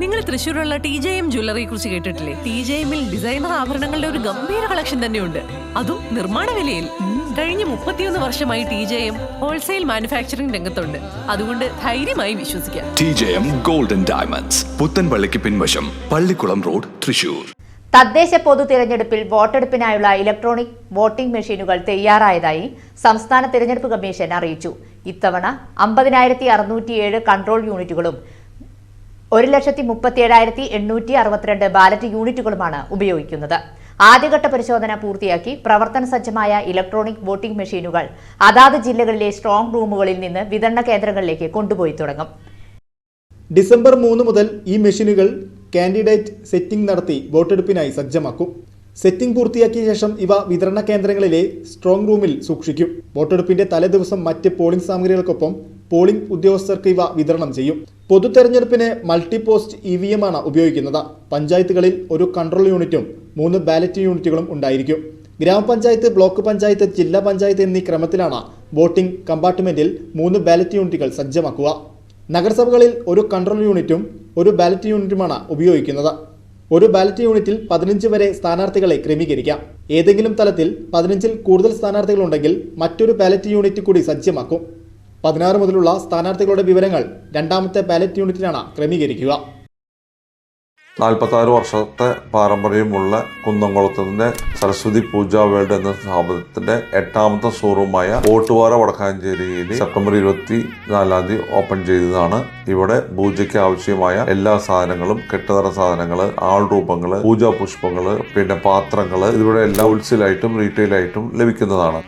നിങ്ങൾ തൃശ്ശൂരുള്ള T J M ജ്വല്ലറിയെ കുറിച്ച് കേട്ടിട്ടില്ലേ? ടി ജെ എമ്മിൽ ഡിസൈനർ ആഭരണങ്ങളുടെ ഒരു ഗംഭീര കളക്ഷൻ തന്നെയുണ്ട്. അതും നിർമ്മാണ വിലയിൽ. കഴിഞ്ഞ മുപ്പത്തിയൊന്ന് വർഷമായി T J M wholesale manufacturing രംഗത്തുണ്ട്. അതുകൊണ്ട് ധൈര്യമായി വിശ്വസിക്കാം. T J M golden diamonds പുത്തൻപള്ളിക്ക് പിൻവശം പള്ളിക്കുളം റോഡ് തൃശൂർ തദ്ദേശ പൊതു തിരഞ്ഞെടുപ്പിൽ വോട്ടെടുപ്പിനായുള്ള ഇലക്ട്രോണിക് വോട്ടിംഗ് മെഷീനുകൾ തയ്യാറായതായി സംസ്ഥാന തിരഞ്ഞെടുപ്പ് കമ്മീഷൻ അറിയിച്ചു. ഇത്തവണ അമ്പതിനായിരത്തി അറുന്നൂറ്റിയേഴ് കൺട്രോൾ യൂണിറ്റുകളും ഒരു ലക്ഷത്തി മുപ്പത്തിയേഴായിരത്തി എണ്ണൂറ്റി അറുപത്തിരണ്ട് ബാലറ്റ് യൂണിറ്റുകളുമാണ് ഉപയോഗിക്കുന്നത്. ആദ്യഘട്ട പരിശോധന പൂർത്തിയാക്കി പ്രവർത്തന സജ്ജമായ ഇലക്ട്രോണിക് വോട്ടിംഗ് മെഷീനുകൾ അതാത് ജില്ലകളിലെ സ്ട്രോങ് റൂമുകളിൽ നിന്ന് വിതരണ കേന്ദ്രങ്ങളിലേക്ക് കൊണ്ടുപോയി തുടങ്ങും. ഡിസംബർ മൂന്ന് മുതൽ ഈ മെഷീനുകൾ കാൻഡിഡേറ്റ് സെറ്റിംഗ് നടത്തി വോട്ടെടുപ്പിനായി സജ്ജമാക്കും. സെറ്റിംഗ് പൂർത്തിയാക്കിയ ശേഷം ഇവ വിതരണ കേന്ദ്രങ്ങളിലെ സ്ട്രോങ് റൂമിൽ സൂക്ഷിക്കും. വോട്ടെടുപ്പിന്റെ തലേദിവസം മറ്റ് പോളിംഗ് സാമഗ്രികൾക്കൊപ്പം പോളിംഗ് ഉദ്യോഗസ്ഥർക്ക് ഇവ വിതരണം ചെയ്യും. പൊതു തെരഞ്ഞെടുപ്പിന് മൾട്ടിപോസ്റ്റ് ഇ വി എം ആണ് ഉപയോഗിക്കുന്നത്. പഞ്ചായത്തുകളിൽ ഒരു കൺട്രോൾ യൂണിറ്റും മൂന്ന് ബാലറ്റ് യൂണിറ്റുകളും ഉണ്ടായിരിക്കും. ഗ്രാമപഞ്ചായത്ത് ബ്ലോക്ക് പഞ്ചായത്ത് ജില്ലാ പഞ്ചായത്ത് എന്നീ ക്രമത്തിലാണ് വോട്ടിംഗ് കമ്പാർട്ട്മെന്റിൽ മൂന്ന് ബാലറ്റ് യൂണിറ്റുകൾ സജ്ജമാക്കുക. നഗരസഭകളിൽ ഒരു കൺട്രോൾ യൂണിറ്റും ഒരു ബാലറ്റ് യൂണിറ്റുമാണ് ഉപയോഗിക്കുന്നത്. ഒരു ബാലറ്റ് യൂണിറ്റിൽ പതിനഞ്ച് വരെ സ്ഥാനാർത്ഥികളെ ക്രമീകരിക്കാം. ഏതെങ്കിലും തലത്തിൽ പതിനഞ്ചിൽ കൂടുതൽ സ്ഥാനാർത്ഥികളുണ്ടെങ്കിൽ മറ്റൊരു ബാലറ്റ് യൂണിറ്റ് കൂടി സജ്ജമാക്കും. പതിനാറ് മുതലുള്ള സ്ഥാനാർത്ഥികളുടെ വിവരങ്ങൾ രണ്ടാമത്തെ ബാലറ്റ് യൂണിറ്റിലാണ് ക്രമീകരിക്കുക. നാൽപ്പത്താറ് വർഷത്തെ പാരമ്പര്യമുള്ള കുന്നംകുളത്തിന്റെ സരസ്വതി പൂജ വേൾഡ് എന്ന സ്ഥാപനത്തിന്റെ എട്ടാമത്തെ ഷോറൂമായ ഓട്ടുവാര വടക്കാഞ്ചേരിയിൽ സെപ്റ്റംബർ ഇരുപത്തി നാലാം തീയതി ഓപ്പൺ ചെയ്തതാണ്. ഇവിടെ പൂജയ്ക്ക് ആവശ്യമായ എല്ലാ സാധനങ്ങളും കെട്ടുതറ സാധനങ്ങൾ ആൾ രൂപങ്ങൾ പൂജാ പുഷ്പങ്ങൾ പിന്നെ പാത്രങ്ങൾ ഇതിവിടെ എല്ലാ ഹോൾസെയിലായിട്ടും റീറ്റെയിലായിട്ടും ലഭിക്കുന്നതാണ്.